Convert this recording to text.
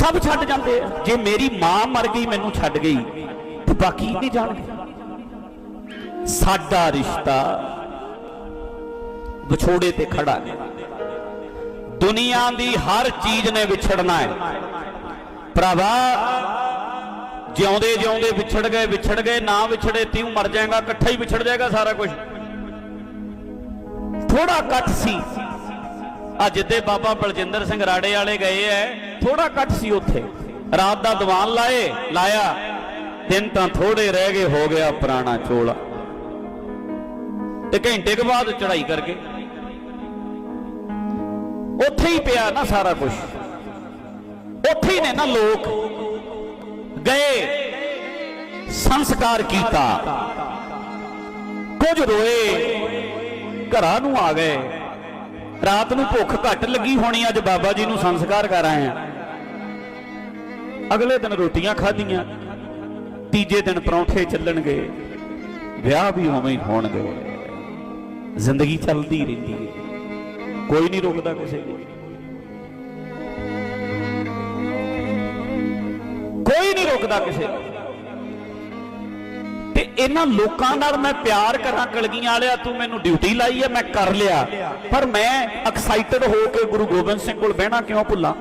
ਸਭ ਛੱਡ ਜਾਂਦੇ ਆ। ਜੇ ਮੇਰੀ ਮਾਂ ਮਰ ਗਈ, ਮੈਨੂੰ ਛੱਡ ਗਈ, ਤੇ ਬਾਕੀ ਨਹੀਂ ਜਾਣਗੇ ਸਾਡਾ ਰਿਸ਼ਤਾ ਵਿਛੋੜੇ ਤੇ ਖੜਾ ਹੈ। ਦੁਨੀਆ ਦੀ ਹਰ ਚੀਜ਼ ਨੇ ਵਿਛੜਨਾ ਹੈ। ਭਰਾਵਾ, ਜਿਉਂਦੇ ਜਿਉਂਦੇ ਵਿਛੜ ਗਏ ਵਿਛੜ ਗਏ, ਨਾ ਵਿਛੜੇ, ਤਿਉ ਮਰ ਜਾਏਗਾ, ਇਕੱਠਾ ਹੀ ਵਿਛੜ ਜਾਏਗਾ ਸਾਰਾ ਕੁਝ ਥੋੜਾ ਇਕੱਠ ਸੀ। ਆ ਜਿੱਦੇ ਬਾਬਾ ਬਲਜਿੰਦਰ ਸਿੰਘ ਰਾੜੇ ਵਾਲੇ ਗਏ ਐ ਥੋੜਾ ਇਕੱਠ ਸੀ ਉੱਥੇ। ਰਾਤ ਦਾ ਦੀਵਾਨ ਲਾਏ, ਲਾਇਆ, ਦਿਨ ਤਾਂ ਥੋੜੇ ਰਹਿ ਗਏ, ਹੋ ਗਿਆ ਪੁਰਾਣਾ ਚੋਲਾ। ਤੇ ਘੰਟੇ ਕੁ ਬਾਅਦ ਚੜਾਈ ਕਰਕੇ। ਉੱਥੇ ਹੀ ਪਿਆ ਨਾ ਸਾਰਾ ਕੁਝ ਉੱਥੇ ਹੀ ਨੇ ਨਾ ਲੋਕ ਗਏ, ਸੰਸਕਾਰ ਕੀਤਾ। ਕੁਝ ਰੋਏ, ਘਰਾਂ ਨੂੰ ਆ ਗਏ। ਰਾਤ ਨੂੰ ਭੁੱਖ ਘੱਟ ਲੱਗੀ ਹੋਣੀ, ਅੱਜ ਬਾਬਾ ਜੀ ਨੂੰ ਸੰਸਕਾਰ ਕਰ ਆਏ ਆ ਅਗਲੇ ਦਿਨ ਰੋਟੀਆਂ ਖਾਧੀਆਂ, ਤੀਜੇ ਦਿਨ ਪਰੌਂਠੇ ਚੱਲਣਗੇ, ਵਿਆਹ ਵੀ ਉਵੇਂ ਹੀ ਹੋਣਗੇ। ਜ਼ਿੰਦਗੀ ਚੱਲਦੀ ਰਹਿੰਦੀ ਹੈ। ਕੋਈ ਨਹੀਂ ਰੋਕਦਾ ਕਿਸੇ ਨੂੰ ਕੋਈ ਨਹੀਂ ਰੋਕਦਾ ਕਿਸੇ ਨੂੰ ਇਹਨਾਂ ਲੋਕਾਂ ਨਾਲ ਮੈਂ ਪਿਆਰ ਕਰਾਂ, ਕਲਗੀਆਂ ਵਾਲਿਆ, ਤੂੰ ਮੈਨੂੰ ਡਿਊਟੀ ਲਾਈ ਹੈ ਮੈਂ ਕਰ ਲਿਆ। ਪਰ ਮੈਂ ਐਕਸਾਈਟਡ ਹੋ ਕੇ ਗੁਰੂ ਗੋਬਿੰਦ ਸਿੰਘ ਕੋਲ ਬਹਿਣਾ ਕਿਉਂ ਭੁੱਲਾਂ?